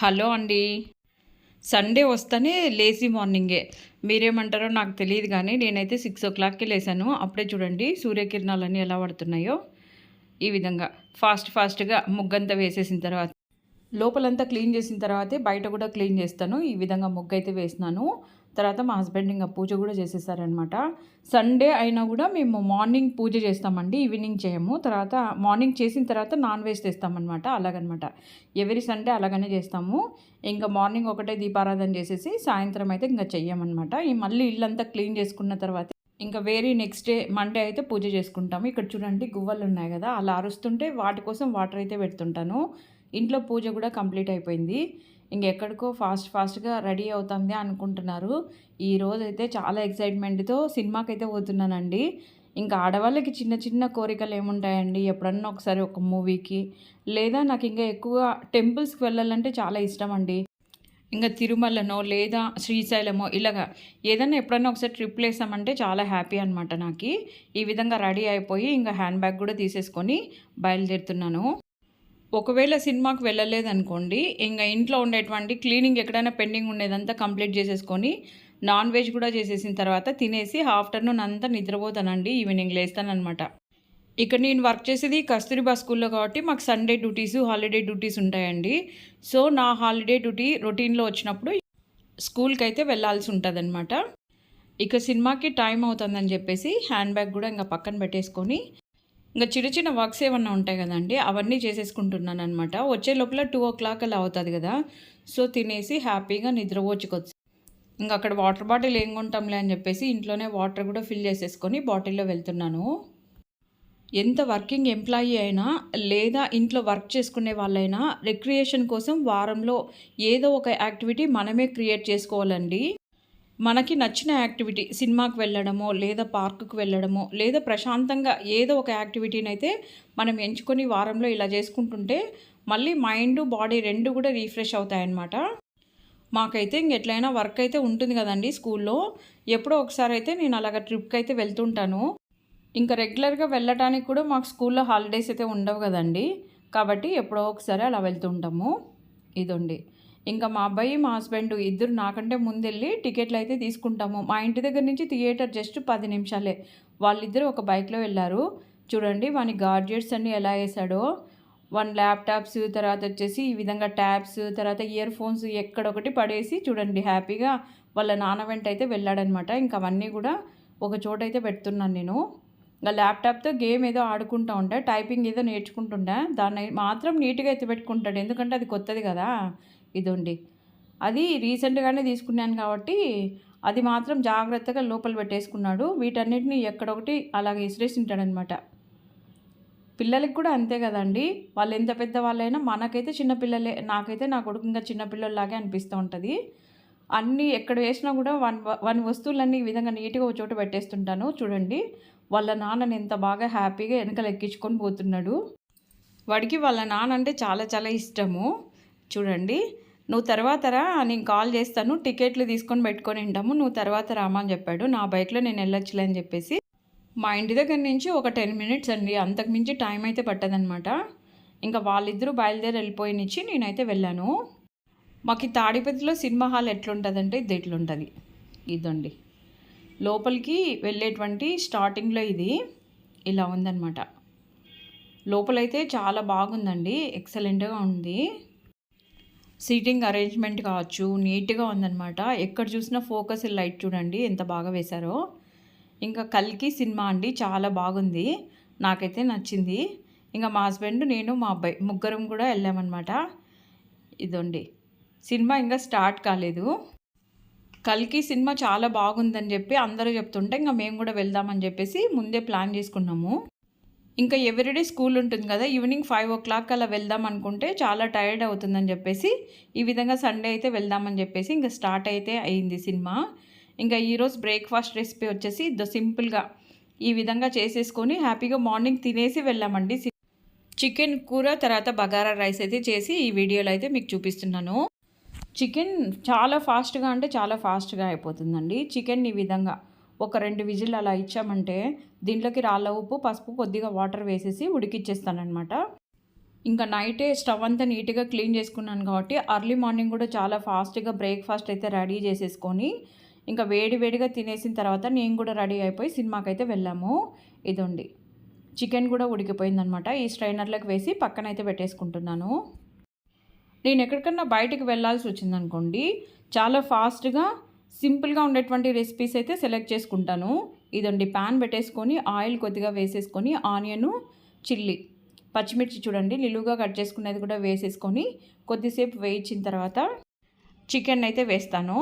Hello అండి. Sunday వస్తేనే lazy మార్నింగే. మీరేమంటారో నాకు తెలియదు కానీ నేనైతే సిక్స్ ఓ క్లాక్కి లేసాను. అప్పుడే చూడండి సూర్యకిరణాలన్నీ ఎలా పడుతున్నాయో. ఈ విధంగా ఫాస్ట్ ఫాస్ట్గా ముగ్గంతా వేసేసిన తర్వాత లోపలంతా క్లీన్ చేసిన తర్వాతే బయట కూడా క్లీన్ చేస్తాను. ఈ విధంగా ముగ్గు అయితే వేసినాను. తర్వాత మా హస్బెండ్ ఇంకా పూజ కూడా చేసేసారనమాట సండే అయినా కూడా మేము మార్నింగ్ పూజ చేస్తామండి ఈవినింగ్ చేయము. తర్వాత మార్నింగ్ చేసిన తర్వాత నాన్ వెజ్ తెస్తామన్నమాట అలాగనమాట ఎవరి సండే అలాగనే చేస్తాము. ఇంకా మార్నింగ్ ఒకటే దీపారాధన చేసేసి సాయంత్రం అయితే ఇంకా చెయ్యమన్నమాట. ఈ మళ్ళీ ఇల్లంతా క్లీన్ చేసుకున్న తర్వాత ఇంకా వేరే నెక్స్ట్ డే మండే అయితే పూజ చేసుకుంటాము. ఇక్కడ చూడండి గువ్వలు ఉన్నాయి కదా అలా అరుస్తుంటే వాటి కోసం వాటర్ అయితే పెడుతుంటాను. ఇంట్లో పూజ కూడా కంప్లీట్ అయిపోయింది. ఇంకెక్కడికో ఫాస్ట్ ఫాస్ట్గా రెడీ అవుతుంది అనుకుంటున్నారు. ఈ రోజైతే చాలా ఎక్సైట్మెంట్తో సినిమాకి అయితే పోతున్నానండి. ఇంకా ఆడవాళ్ళకి చిన్న చిన్న కోరికలు ఏముంటాయండి? ఎప్పుడన్నా ఒకసారి ఒక మూవీకి. లేదా నాకు ఇంకా ఎక్కువ టెంపుల్స్కి వెళ్ళాలంటే చాలా ఇష్టం అండి ఇంకా తిరుమలనో లేదా శ్రీశైలమో ఇలాగా ఏదైనా ఎప్పుడన్నా ఒకసారి ట్రిప్ వేసామంటే చాలా హ్యాపీ అనమాట నాకు. ఈ విధంగా రెడీ అయిపోయి ఇంకా హ్యాండ్ బ్యాగ్ కూడా తీసేసుకొని బయలుదేరుతున్నాను. ఒకవేళ సినిమాకి వెళ్ళలేదనుకోండి ఇంకా ఇంట్లో ఉండేటువంటి క్లీనింగ్ ఎక్కడైనా పెండింగ్ ఉండేదంతా కంప్లీట్ చేసేసుకొని నాన్ వెజ్ కూడా చేసేసిన తర్వాత తినేసి ఆఫ్టర్నూన్ అంతా నిద్రపోతానండి ఈవినింగ్ లేస్తానమాట ఇక్కడ నేను వర్క్ చేసేది కస్తూరిబా స్కూల్లో కాబట్టి మాకు సండే డ్యూటీస్ హాలిడే డ్యూటీస్ ఉంటాయండి. సో నా హాలిడే డ్యూటీ రొటీన్లో వచ్చినప్పుడు స్కూల్కి అయితే వెళ్ళాల్సి ఉంటుంది ఇక సినిమాకి టైం అవుతుందని చెప్పేసి హ్యాండ్ బ్యాగ్ కూడా ఇంకా పక్కన పెట్టేసుకొని ఇంకా చిన్న చిన్న వర్క్స్ ఏమన్నా ఉంటాయి కదండి అవన్నీ చేసేసుకుంటున్నాను అనమాట వచ్చే లోపల టూ ఓ క్లాక్ అలా అవుతుంది కదా సో తినేసి హ్యాపీగా నిద్రపోచుకొచ్చు ఇంకా అక్కడ వాటర్ బాటిల్ ఏం కొంటాంలే అని చెప్పేసి ఇంట్లోనే వాటర్ కూడా ఫిల్ చేసేసుకొని బాటిల్లో వెళ్తున్నాను. ఎంత వర్కింగ్ ఎంప్లాయీ అయినా లేదా ఇంట్లో వర్క్ చేసుకునే వాళ్ళైనా రిక్రియేషన్ కోసం వారంలో ఏదో ఒక యాక్టివిటీ మనమే క్రియేట్ చేసుకోవాలండి. మనకి నచ్చిన యాక్టివిటీ సినిమాకి వెళ్ళడమో లేదా పార్కుకు వెళ్ళడమో లేదా ప్రశాంతంగా ఏదో ఒక యాక్టివిటీని అయితే మనం ఎంచుకొని వారంలో ఇలా చేసుకుంటుంటే మళ్ళీ మైండ్ బాడీ రెండు కూడా రీఫ్రెష్ అవుతాయన్నమాట. మాకైతే ఇంకెట్లయినా వర్క్ అయితే ఉంటుంది కదండి స్కూల్లో. ఎప్పుడో ఒకసారి అయితే నేను అలాగ ట్రిప్కి అయితే వెళ్తుంటాను. ఇంకా రెగ్యులర్గా వెళ్ళటానికి కూడా మాకు స్కూల్లో హాలిడేస్ అయితే ఉండవు కదండి. కాబట్టి ఎప్పుడో ఒకసారి అలా వెళ్తుంటాము. ఇదండి. ఇంకా మా అబ్బాయి మా హస్బెండ్ ఇద్దరు నాకంటే ముందెళ్ళి టికెట్లు అయితే తీసుకుంటాము. మా ఇంటి దగ్గర నుంచి థియేటర్ జస్ట్ పది నిమిషాలే. వాళ్ళిద్దరు ఒక బైక్లో వెళ్ళారు. చూడండి వాని గాడ్జెట్స్ అన్నీ ఎలా వేసాడో వన్ ల్యాప్టాప్స్ తర్వాత వచ్చేసి ఈ విధంగా ట్యాబ్స్ తర్వాత ఇయర్ ఫోన్స్ ఎక్కడొకటి పడేసి చూడండి హ్యాపీగా వాళ్ళ నాన్న వెంట అయితే వెళ్ళాడనమాట. ఇంకా అవన్నీ కూడా ఒక చోట అయితే పెడుతున్నాను నేను. ఇంకా ల్యాప్టాప్తో గేమ్ ఏదో ఆడుకుంటూ ఉంటా టైపింగ్ ఏదో నేర్చుకుంటుండే. దాన్ని మాత్రం నీట్గా అయితే పెట్టుకుంటాడు ఎందుకంటే అది కొత్తది కదా. ఇదండి. అది రీసెంట్గానే తీసుకున్నాను కాబట్టి అది మాత్రం జాగ్రత్తగా లోపల పెట్టేసుకున్నాడు. వీటన్నిటిని ఎక్కడొకటి అలాగే విసిరేసింటాడనమాట పిల్లలకి కూడా అంతే కదండి. వాళ్ళు ఎంత పెద్ద వాళ్ళైనా మనకైతే చిన్నపిల్లలే నాకైతే నా కొడుకు ఇంకా చిన్నపిల్లల్లాగే అనిపిస్తూ ఉంటుంది. అన్నీ ఎక్కడ వేసినా కూడా వన్ వన్ వస్తువులన్నీ ఈ విధంగా నీట్గా ఒక చోట పెట్టేస్తుంటాను. చూడండి. వాళ్ళ నాన్నని ఎంత బాగా హ్యాపీగా వెనకలు ఎక్కించుకొని పోతున్నాడు. వాడికి వాళ్ళ నాన్న అంటే చాలా చాలా ఇష్టము. చూడండి. నువ్వు తర్వాత రా నేను కాల్ చేస్తాను టికెట్లు తీసుకొని పెట్టుకొని ఉంటాము నువ్వు తర్వాత రామని చెప్పాడు. నా బైక్లో నేను వెళ్ళొచ్చులే అని చెప్పేసి. మా ఇంటి దగ్గర నుంచి ఒక టెన్ మినిట్స్ అండి అంతకుమించి టైం అయితే పట్టదనమాట ఇంకా వాళ్ళిద్దరూ బయలుదేరి వెళ్ళిపోయినిచ్చి నేనైతే వెళ్ళాను. మాకు ఈ తాడిపతిలో సినిమా హాల్ ఎట్లుంటుందంటే ఇది ఎట్లుంటుంది. ఇదండి. లోపలికి వెళ్ళేటువంటి స్టార్టింగ్లో ఇది. ఇలా ఉందన్నమాట. లోపలైతే చాలా బాగుందండి ఎక్సలెంట్గా ఉంది. సీటింగ్ అరేంజ్మెంట్ కావచ్చు నీట్గా ఉందన్నమాట. ఎక్కడ చూసినా ఫోకస్ లైట్ చూడండి ఎంత బాగా వేశారో. ఇంకా కల్కి సినిమా అండి చాలా బాగుంది. నాకైతే నచ్చింది. ఇంకా మా హస్బెండ్ నేను మా అబ్బాయి ముగ్గురం కూడా వెళ్ళామన్నమాట. ఇదండి. సినిమా ఇంకా స్టార్ట్ కాలేదు. కల్కి సినిమా చాలా బాగుందని చెప్పి అందరూ చెప్తుంటే ఇంకా మేము కూడా వెళ్దామని చెప్పేసి ముందే ప్లాన్ చేసుకున్నాము. ఇంకా ఎవ్రీడే స్కూల్ ఉంటుంది కదా ఈవినింగ్ ఫైవ్ ఓ క్లాక్ అలా వెళ్దాం అనుకుంటే చాలా టైర్డ్ అవుతుందని చెప్పేసి ఈ విధంగా సండే అయితే వెళ్దామని చెప్పేసి ఇంకా స్టార్ట్ అయితే అయింది సినిమా. ఇంకా ఈరోజు బ్రేక్ఫాస్ట్ రెసిపీ వచ్చేసి ద సింపుల్గా ఈ విధంగా చేసేసుకొని హ్యాపీగా మార్నింగ్ తినేసి వెళ్ళామండి. చికెన్ కూర తర్వాత బగారా రైస్ అయితే చేసి ఈ వీడియోలో అయితే మీకు చూపిస్తున్నాను. చికెన్ చాలా ఫాస్ట్గా అంటే చాలా ఫాస్ట్గా అయిపోతుందండి. చికెన్ ఈ విధంగా ఒక రెండు విజిల్ అలా ఇచ్చామంటే దీంట్లోకి రాళ్ళ ఉప్పు పసుపు కొద్దిగా వాటర్ వేసేసి ఉడికిచ్చేస్తానమాట ఇంకా నైటే స్టవ్ అంతా నీట్గా క్లీన్ చేసుకున్నాను కాబట్టి అర్లీ మార్నింగ్ కూడా చాలా ఫాస్ట్గా బ్రేక్ఫాస్ట్ అయితే రెడీ చేసేసుకొని ఇంకా వేడి వేడిగా తినేసిన తర్వాత నేను కూడా రెడీ అయిపోయి సినిమాకి అయితే వెళ్ళాము. ఇదండి. చికెన్ కూడా ఉడికిపోయిందనమాట ఈ స్ట్రైనర్లోకి వేసి పక్కన అయితే పెట్టేసుకుంటున్నాను. నేను ఎక్కడికన్నా బయటికి వెళ్ళాల్సి వచ్చిందనుకోండి చాలా ఫాస్ట్గా సింపుల్గా ఉండేటువంటి రెసిపీస్ అయితే సెలెక్ట్ చేసుకుంటాను. ఇదండి ప్యాన్ పెట్టేసుకొని ఆయిల్ కొద్దిగా వేసేసుకొని ఆనియను చిల్లీ పచ్చిమిర్చి చూడండి నిలువుగా కట్ చేసుకునేది కూడా వేసేసుకొని కొద్దిసేపు వేయించిన తర్వాత చికెన్ అయితే వేస్తాను.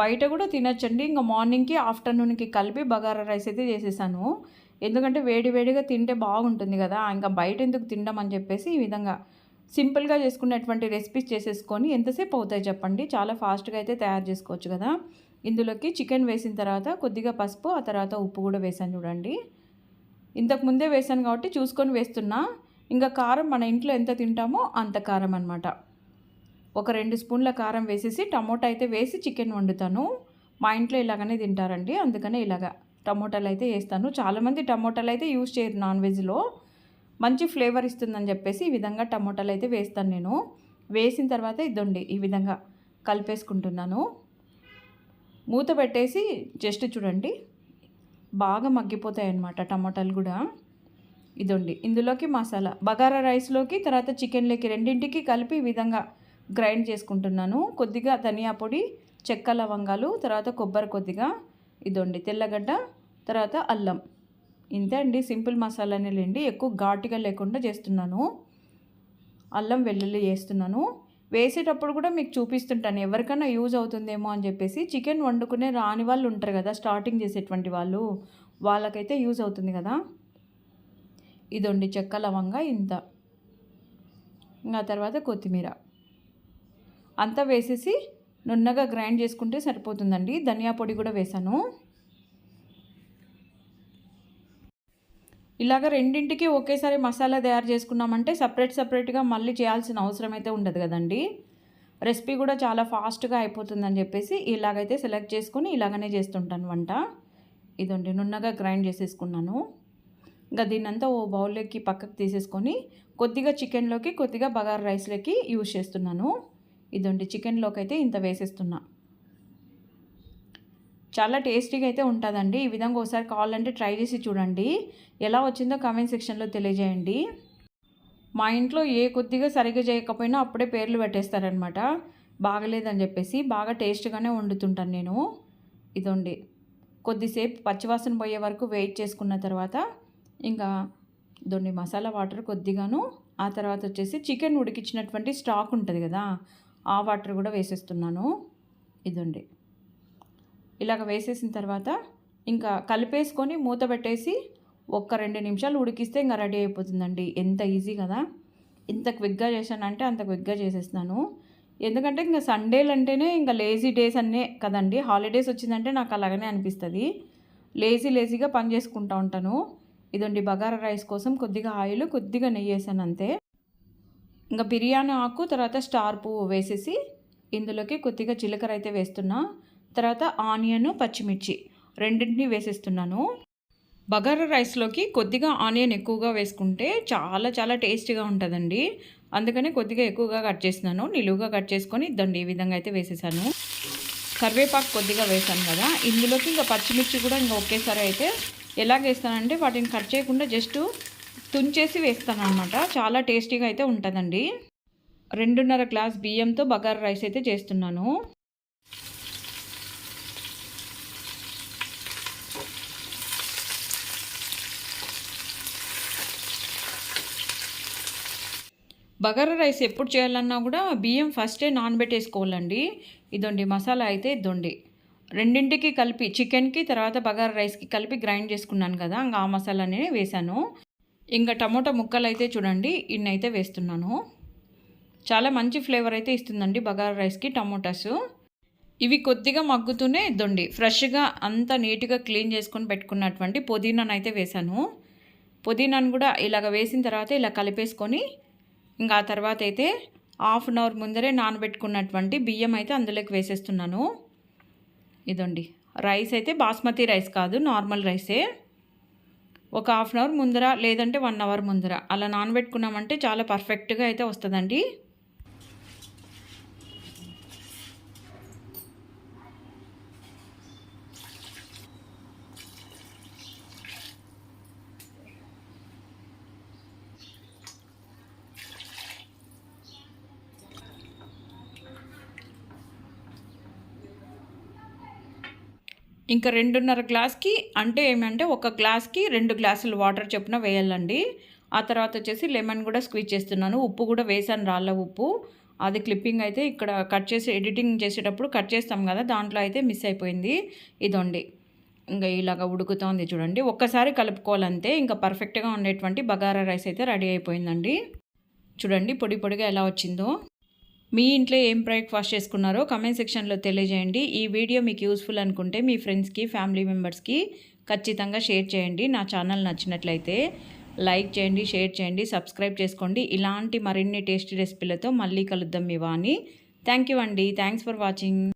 బయట కూడా తినచ్చండి. ఇంకా మార్నింగ్కి ఆఫ్టర్నూన్కి కలిపి బగారా రైస్ అయితే చేసేసాను. ఎందుకంటే వేడి వేడిగా తింటే బాగుంటుంది కదా ఇంకా బయట ఎందుకు తినడం అని చెప్పేసి ఈ విధంగా సింపుల్గా చేసుకున్నటువంటి రెసిపీస్ చేసేసుకొని ఎంతసేపు అవుతాయి చెప్పండి? చాలా ఫాస్ట్గా అయితే తయారు చేసుకోవచ్చు కదా. ఇందులోకి చికెన్ వేసిన తర్వాత కొద్దిగా పసుపు ఆ తర్వాత ఉప్పు కూడా వేసాను చూడండి. ఇంతకు ముందే వేసాను కాబట్టి చూసుకొని వేస్తున్నా. ఇంకా కారం మన ఇంట్లో ఎంత తింటామో అంత కారం అనమాట ఒక రెండు స్పూన్ల కారం వేసేసి టమోటా అయితే వేసి చికెన్ వండుతాను. మా ఇంట్లో ఇలాగనే తింటారండి అందుకనే ఇలాగా టమోటాలు అయితే వేస్తాను. చాలామంది టమోటాలు అయితే యూజ్ చేయరు నాన్ వెజ్లో మంచి ఫ్లేవర్ ఇస్తుందని చెప్పేసి ఈ విధంగా టమోటాలు అయితే వేస్తాను నేను. వేసిన తర్వాత ఇదండి ఈ విధంగా కలిపేసుకుంటున్నాను. మూత పెట్టేసి జస్ట్ చూడండి బాగా మగ్గిపోతాయి అన్నమాట టమాటాలు కూడా. ఇదండి ఇందులోకి మసాలా బగారా రైస్లోకి తర్వాత చికెన్లోకి రెండింటికి కలిపి ఈ విధంగా గ్రైండ్ చేసుకుంటున్నాను. కొద్దిగా ధనియా పొడి చెక్క లవంగాలు తర్వాత కొబ్బరి కొద్దిగా ఇదండి తెల్లగడ్డ తర్వాత అల్లం. ఇంతే అండి సింపుల్ మసాలానే లేండి. ఎక్కువ ఘాటుగా లేకుండా చేస్తున్నాను. అల్లం వెల్లుల్లి చేస్తున్నాను వేసేటప్పుడు కూడా మీకు చూపిస్తుంటాను ఎవరికైనా యూజ్ అవుతుందేమో అని చెప్పేసి. చికెన్ వండుకునే రాని వాళ్ళు ఉంటారు కదా స్టార్టింగ్ చేసేటువంటి వాళ్ళు వాళ్ళకైతే యూజ్ అవుతుంది కదా. ఇదండి చెక్క లవంగా ఇంత. ఇంకా తర్వాత కొత్తిమీర. అంతా వేసేసి నున్నగా గ్రైండ్ చేసుకుంటే సరిపోతుందండి. ధనియా పొడి కూడా వేసాను ఇలాగ రెండింటికి ఒకేసారి మసాలా తయారు చేసుకున్నామంటే సపరేట్ సపరేట్గా మళ్ళీ చేయాల్సిన అవసరం అయితే ఉండదు కదండి. రెసిపీ కూడా చాలా ఫాస్ట్గా అయిపోతుందని చెప్పేసి ఇలాగైతే సెలెక్ట్ చేసుకుని ఇలాగనే చేస్తుంటాను వంట. ఇదండి నున్నగా గ్రైండ్ చేసేసుకున్నాను. ఇంకా దీన్నంతా ఓ బౌల్లోకి పక్కకు తీసేసుకొని కొద్దిగా చికెన్లోకి కొద్దిగా బగార్ రైస్లోకి యూజ్ చేస్తున్నాను. ఇదండి చికెన్లోకి అయితే ఇంత వేసేస్తున్నా. చాలా టేస్టీగా అయితే ఉంటుందండి. ఈ విధంగా ఒకసారి కావాలంటే ట్రై చేసి చూడండి. ఎలా వచ్చిందో కామెంట్ సెక్షన్లో తెలియజేయండి. మా ఇంట్లో ఏ కొద్దిగా సరిగ్గా చేయకపోయినా అప్పుడే పేర్లు పెట్టేస్తారనమాట. బాగలేదని చెప్పేసి బాగా టేస్ట్గానే వండుతుంటాను నేను. ఇదండి. కొద్దిసేపు పచ్చివాసన పోయే వరకు వెయిట్ చేసుకున్న తర్వాత ఇంకా దొండి మసాలా వాటర్ కొద్దిగాను. ఆ తర్వాత వచ్చేసి చికెన్ ఉడికించినటువంటి స్టాక్ ఉంటుంది కదా ఆ వాటర్ కూడా వేసేస్తున్నాను. ఇదండి. ఇలాగ వేసేసిన తర్వాత ఇంకా కలిపేసుకొని మూత పెట్టేసి ఒక్క రెండు నిమిషాలు ఉడికిస్తే ఇంకా రెడీ అయిపోతుందండి. ఎంత ఈజీ కదా. ఇంత క్విక్గా చేశానంటే అంత క్విక్గా చేసేస్తున్నాను. ఎందుకంటే ఇంకా సండేలు అంటేనే ఇంకా లేజీ డేస్ అన్నీ కదండి. హాలిడేస్ వచ్చిందంటే నాకు అలాగనే అనిపిస్తుంది. లేజీ లేజీగా పని చేసుకుంటూ ఉంటాను. ఇదండి బగారా రైస్ కోసం కొద్దిగా ఆయిల్ కొద్దిగా నెయ్యి వేసాను అంతే. ఇంకా బిర్యానీ ఆకు తర్వాత స్టార్ పువ్వు వేసేసి ఇందులోకి కొద్దిగా జీలకర్ర అయితే వేస్తున్నా. తర్వాత ఆనియన్ పచ్చిమిర్చి రెండింటిని వేసేస్తున్నాను. బగారా రైస్లోకి కొద్దిగా ఆనియన్ ఎక్కువగా వేసుకుంటే చాలా చాలా టేస్టీగా ఉంటుందండి. అందుకనే కొద్దిగా ఎక్కువగా కట్ చేస్తున్నాను. నిలువుగా కట్ చేసుకొని దండి ఈ విధంగా అయితే వేసేసాను. కరివేపాకు కొద్దిగా వేసాను కదా. ఇందులోకి ఇంకా పచ్చిమిర్చి కూడా ఇంకా ఒకేసారి అయితే ఎలా వేస్తానంటే వాటిని కట్ చేయకుండా జస్ట్ తుంచేసి వేస్తాను అనమాట చాలా టేస్టీగా అయితే ఉంటుందండి. రెండున్నర గ్లాస్ బియ్యంతో బగారా రైస్ అయితే చేస్తున్నాను. బగారా రైస్ ఎప్పుడు చేయాలన్నా కూడా బియ్యం ఫస్టే నానబెట్టేసుకోవాలండి. ఇదండి మసాలా అయితే ఇదండి రెండింటికి కలిపి చికెన్కి తర్వాత బగారా రైస్కి కలిపి గ్రైండ్ చేసుకున్నాను కదా ఇంకా ఆ మసాలానే వేశాను. ఇంకా టమోటా ముక్కలు అయితే చూడండి ఇన్నైతే వేస్తున్నాను. చాలా మంచి ఫ్లేవర్ అయితే ఇస్తుందండి బగారా రైస్కి టమోటాస్. ఇవి కొద్దిగా మగ్గుతూనే ఇద్దండి ఫ్రెష్గా అంత నీట్గా క్లీన్ చేసుకొని పెట్టుకున్నటువంటి పుదీనాను అయితే వేశాను. పుదీనాను కూడా ఇలాగ వేసిన తర్వాత ఇలా కలిపేసుకొని ఇంకా ఆ తర్వాత అయితే హాఫ్ అన్ అవర్ ముందరే నానబెట్టుకున్నటువంటి బియ్యం అయితే అందులోకి వేసేస్తున్నాను. ఇదండి. రైస్ అయితే బాస్మతి రైస్ కాదు నార్మల్ రైసే. ఒక హాఫ్ అన్ అవర్ ముందర లేదంటే వన్ అవర్ ముందర. అలా నానబెట్టుకున్నామంటే చాలా పర్ఫెక్ట్గా అయితే వస్తుందండి. ఇంకా రెండున్నర గ్లాస్కి అంటే ఏమంటే ఒక గ్లాస్కి రెండు గ్లాసులు వాటర్ చొప్పున వేయాలండి. ఆ తర్వాత వచ్చేసి లెమన్ కూడా స్క్వీజ్ చేస్తున్నాను. ఉప్పు కూడా వేసాను రాళ్ళ ఉప్పు. అది క్లిప్పింగ్ అయితే ఇక్కడ కట్ చేసి ఎడిటింగ్ చేసేటప్పుడు కట్ చేస్తాం కదా దాంట్లో అయితే మిస్ అయిపోయింది. ఇదండి. ఇంకా ఇలాగ ఉడుకుతోంది చూడండి. ఒక్కసారి కలుపుకోవాలంతే ఇంకా పర్ఫెక్ట్గా ఉండేటువంటి బగారా రైస్ అయితే రెడీ అయిపోయిందండి. చూడండి పొడి పొడిగా ఎలా వచ్చిందో. మీ ఇంట్లో ఏం బ్రేక్ఫాస్ట్ చేసుకున్నారో కమెంట్ సెక్షన్లో తెలియజేయండి. ఈ వీడియో మీకు యూస్ఫుల్ అనుకుంటే మీ ఫ్రెండ్స్కి ఫ్యామిలీ మెంబర్స్కి ఖచ్చితంగా షేర్ చేయండి. నా ఛానల్ నచ్చినట్లయితే లైక్ చేయండి షేర్ చేయండి సబ్స్క్రైబ్ చేసుకోండి. ఇలాంటి మరిన్ని టేస్టీ రెసిపీలతో మళ్ళీ కలుద్దాం మీ వాణి. థ్యాంక్ యూ అండి. Thanks for watching